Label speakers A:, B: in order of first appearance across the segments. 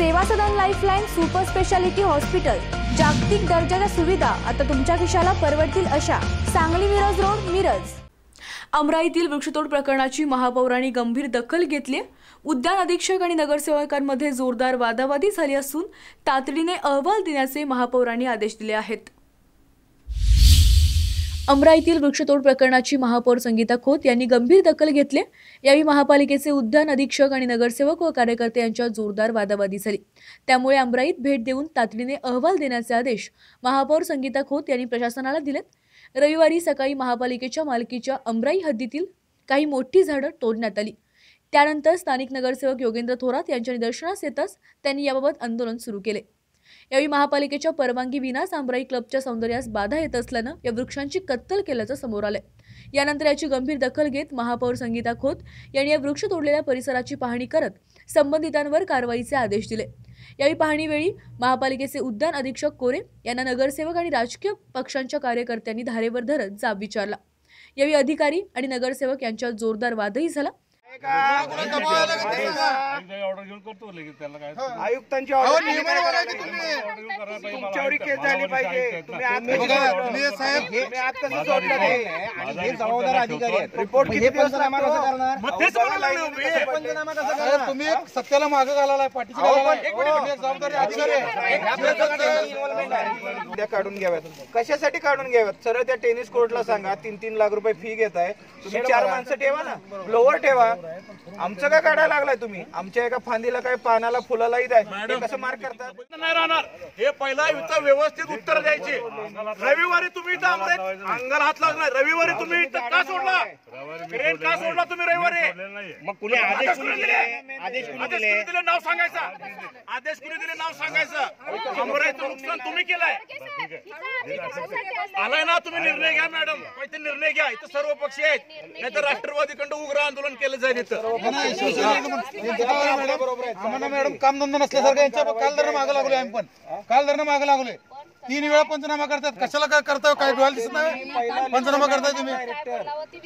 A: Seva Sadan lifeline super speciality hospital जागतिक दर्जाच्या सुविधा आता तुमच्या खिशाला परवडतील अशा. सांगली मिरज रोड मिरज. अमराईतील वृक्षतोड प्रकरणाची महापौरांनी गंभीर दखल घेतली उद्यान अधीक्षक आणि नगरसेवकांमध्ये जोरदार वादावादी झाली असून तातडीने अहवाल देण्याचे महापौरांनी आदेश दिले आहेत. अमराईतील वृक्षतोड प्रकरणाची महापौर संगीता खोत यांनी गंभीर दखल घेतली. यावेळी महापालिकेचे उद्यान अधीक्षक आणि नगरसेवक व कार्यकर्ते यांच्यावर जोरदार वादावादी झाली. त्यामुळे अमराईत भेट देऊन तातडीने अहवाल देण्याचे आदेश महापौर संगीता खोत यांनी प्रशासनाला दिलेत. रविवारी सकाळी महापालिकेच्या मालकीच्या अमराई हद्दीतील काही मोठी झाडं तोडण्यात आली. त्यानंतर स्थानिक नगरसेवक योगेंद्र थोरात यांच्या निदर्शनास येताच त्यांनी याबाबत आंदोलन सुरू केले. यावेळी महापालिकेच्या परवानगी विना सांबराई क्लबच्या सौंदर्यास बाधा येत असल्यानं या वृक्षांची कत्तल केल्याचं समोर आलंय. यानंतर याची गंभीर दखल घेत महापौर संगीता खोत यांनी या वृक्ष तोडलेल्या परिसराची पाहणी करत संबंधितांवर कारवाईचे आदेश दिले. यावेळी पाहणीवेळी महापालिकेचे उद्यान अधीक्षक कोरे यांना नगरसेवक आणि राजकीय पक्षांच्या कार्यकर्त्यांनी धारेवर धरत जाब विचारला. यावेळी अधिकारी आणि नगरसेवक यांच्यात जोरदार वादही झाला.
B: ऑर्डर घेऊन करतो लगेच त्याला काय
C: आयुक्तांची
D: अहो,
C: ऑर्डर
D: की तुम्ही?
B: करायला पाहिजे.
C: केस झाली पाहिजे तुम्ही आत
B: माझा
C: कसं
D: बघा,
C: सोडलं?
D: तुम्ही साहेब,
C: तुम्ही आत कसं
B: माझा
C: सोडलं
B: report-
C: ते?
B: माझा
C: हे
B: report
C: जबाबदार
B: त्यांना
C: अधिकारी आहेत
B: ठेवतो.
C: रिपोर्ट किती दिवस लागतो
B: मग तेच म्हणालो ना मी.
D: साहेब, तुम्ही एक सत्याला मागं घालायला पाठीशी तुम्ही एक जबाबदारी अधिकारी आहे.
C: या प्रकरणात involvement आहे. उद्या काढून घ्याव्यात कशासाठी काढून घ्याव्यात सरळ त्या टेनिस कोर्टला सांगा तीन तीन लाख रुपये फी घेताय तुम्ही चार माणसं ठेवा ना ब्लोवर ठेवा आमचं काय काढायला लागलाय तुम्ही आमच्या एका फांदीला काय पानाला फुलालाही द्याय हे कसं मार्क करतात
E: नाही राहणार हे पहिला इथं व्यवस्थित उत्तर द्यायचे रविवारी तुम्ही इथं आमच्या अंगाला हात लागला रविवारी तुम्ही इथं का सोडला क्रेन का सोडला तुम्ही रविवारी. मग कुणी आदेश कुणी दिले आदेश कुणी दिले नाव सांगायचं आदेश कुणी दिले नाव सांगायचं अमराईचं नुकसान तुम्ही केलंय आलाय ना तुम्ही निर्णय घ्या मॅडम ते निर्णय घ्या इथं सर्व पक्षी आहेत नाहीतर राष्ट्रवादीकडे उग्र आंदोलन केलं जाईल इथं
D: आम्हाला मॅडम कामधंदा नसल्यासारखं यांच्या काल धरणं मागं लागलोय आम्ही पण. काल धरणं मागं लागलोय. तीन वेळा पंचनामा करतात. कशाला काय करताय? काय डोळ्याला दिसत नाही? पंचनामा करताय तुम्ही.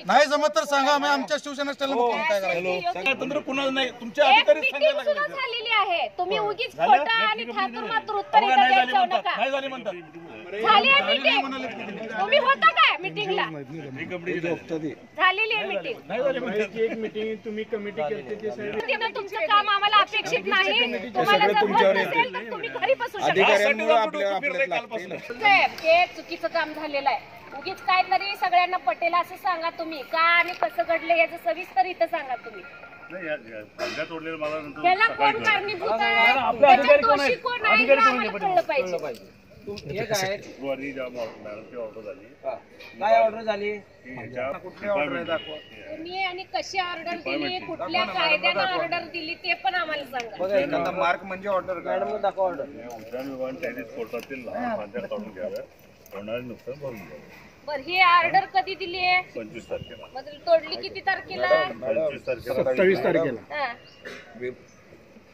D: नाही जमत तर सांगा आम्ही आमच्या शिवसेना स्टाईलला बघू काय करायचं?
E: तंत्र कुणाच नाही? तुमचे
F: एक
E: अधिकारी सांगायला लागले
F: झालेली आहे तुम्ही उगीच खोटं आणि थातूर मातूर उत्तर इथं
E: झाली म्हणतात.
F: नका
E: नाही झाली म्हणतात.
F: झाली आहे तुम्ही होता मीटिंगला झालेली आहे मीटिंग
E: नाही झाली म्हणतात
F: तिथं तुमचं काम आम्हाला अपेक्षित नाही. तुम्हाला जर होत नसेल तर तुम्ही घरी बसू शकता.
E: यासाठी डोकं फिरलंय कालपासून.
F: साहेब, हे चुकीचं काम झालेलं आहे. उगीच काहीतरी सगळ्यांना पटेल असं सांगा तुम्ही. का आणि कसं घडलं याचं सविस्तर इथं सांगा तुम्ही.
B: सकाळी
F: कोण. कारणीभूत आहे? त्याच्यात दोषी कोण आहे? हे आम्हाला कळलं पाहिजे.
B: जेव्हा मा- मॅडमची ऑर्डर झाली.
C: काय ऑर्डर झाली? कुठली ऑर्डर आहे दाखवा.
F: तुम्ही आणि कशी ऑर्डर दिली कुठल्या कायद्यानं ऑर्डर दिली ते पण आम्हाला सांगा.
C: बघा एखादा मार्क म्हणजे ऑर्डर मॅडम दाखवा ऑर्डर
B: उद्यान विभागाने टेनिस कोर्टातील लहान फांद्या काढून घ्याव्या होणारे नुकसान भरून घ्यावं
F: बर ही ऑर्डर कधी दिली आहे?
B: पंचवीस तारखेला.
F: मग तोडली किती तारखेला
B: पंचवीस तारखेला. सत्तावीस तारखेला.
F: हा.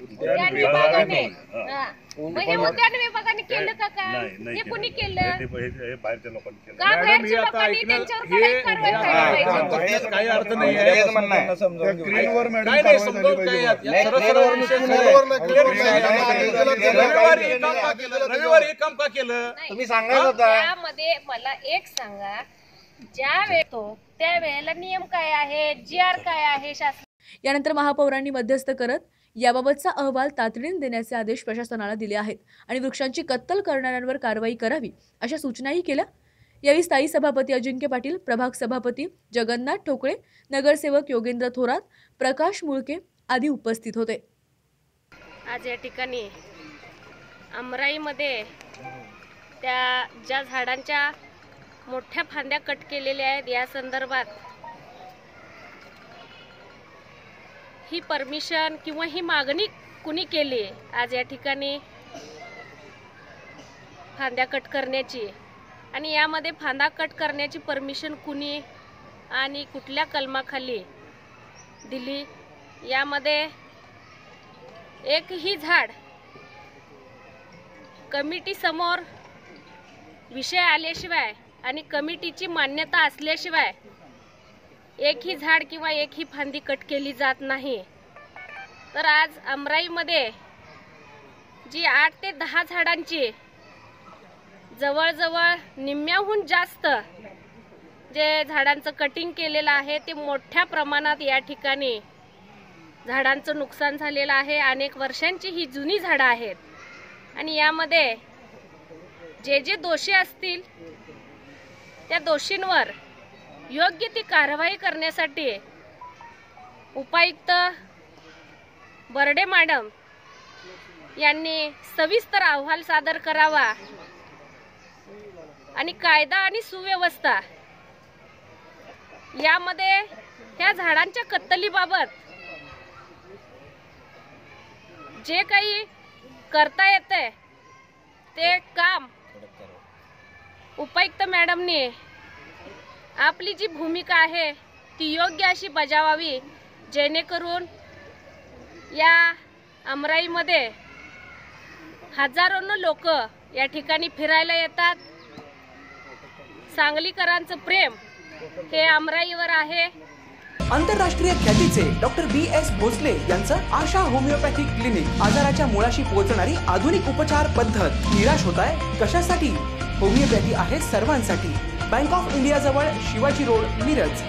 F: उद्यान विभागाने. हा. मग उद्यान विभागाने केलं का काम
B: नाही नाही केलं.
F: कुणी
B: हे
F: केलं?
B: ते- हे- हे बाहेरच्या लोकांनी केलं.
F: का बाहेरच्या लोकांनी? त्यांच्यावर कडक कारवाई व्हायला पाहिजे
E: काही अर्थ नाही.
C: तेच म्हणणं आहे
D: स्क्रीनवर मॅडम
E: काय नाही समजावून काय यात? या सरळ सरळ विषय आहे. रविवारी हे काम का केलं रविवारी हे काम का केलं
C: तुम्ही होता
F: त्यामध्ये मला एक सांगा. ज्या वेळ तो त्या वेळेला नियम काय आहे? जी आर काय आहे? शासन
A: यानंतर महापौरांनी मध्यस्थ करत याबाबतचा अहवाल तातडीने देण्याचे आदेश प्रशासनाला दिले आहेत आणि वृक्षांची कत्तल करणाऱ्यांवर कारवाई करावी अशा सूचनाही केल्या. यावेळी स्थायी सभापती अजिंक्य पाटील प्रभाग सभापती जगन्नाथ ठोकळे नगरसेवक योगेंद्र थोरात प्रकाश मुळके आदी उपस्थित होते.
F: आज या ठिकाणी अमराईमध्ये त्या ज्या झाडांच्या मोठ्या फांद्या कट केलेल्या आहेत या संदर्भात ही परमिशन किंवा ही मागणी कुणी केली आज या ठिकाणी फांद्या कट करण्याची आणि यामध्ये फांदा कट करण्याची परमिशन कुणी आणि कुठल्या कलमाखाली दिली? यामध्ये एकही झाड कमिटीसमोर विषय आल्याशिवाय आणि कमिटीची मान्यता असल्याशिवाय एकही झाड किंवा एकही फांदी कट केली जात नाही. तर आज अमराईमध्ये जी आठ ते दहा झाडांची जवळजवळ निम्म्याहून जास्त जे झाडांचं कटिंग केलेलं आहे ते मोठ्या प्रमाणात या ठिकाणी झाडांचं नुकसान झालेलं आहे. अनेक वर्षांची ही जुनी झाडं आहेत. आणि यामध्ये जे जे दोषी असतील त्या दोषींवर योग्य ती कारवाई करण्यासाठी उपायुक्त बर्डे मॅडम यांनी सविस्तर अहवाल सादर करावा आणि कायदा आणि सुव्यवस्था यामध्ये ह्या झाडांच्या कत्तलीबाबत जे काही करता येते ते काम उपायुक्त मॅडमने आपली जी भूमिका आहे ती योग्य अशी बजावावी जेणेकरून या अमराईमध्ये हजारोनं लोक या ठिकाणी फिरायला येतात. सांगलीकरांचं प्रेम हे अमराईवर आहे.
G: आंतरराष्ट्रीय ख्यातीचे डॉक्टर बी एस भोसले यांचं आशा होमिओपॅथिक क्लिनिक आजाराच्या मुळाशी पोहोचणारी आधुनिक उपचार पद्धत निराश होत आहे. कशासाठी? होमिओपॅथी आहे सर्वांसाठी. बँक ऑफ इंडिया जवळ शिवाजी रोड मिरज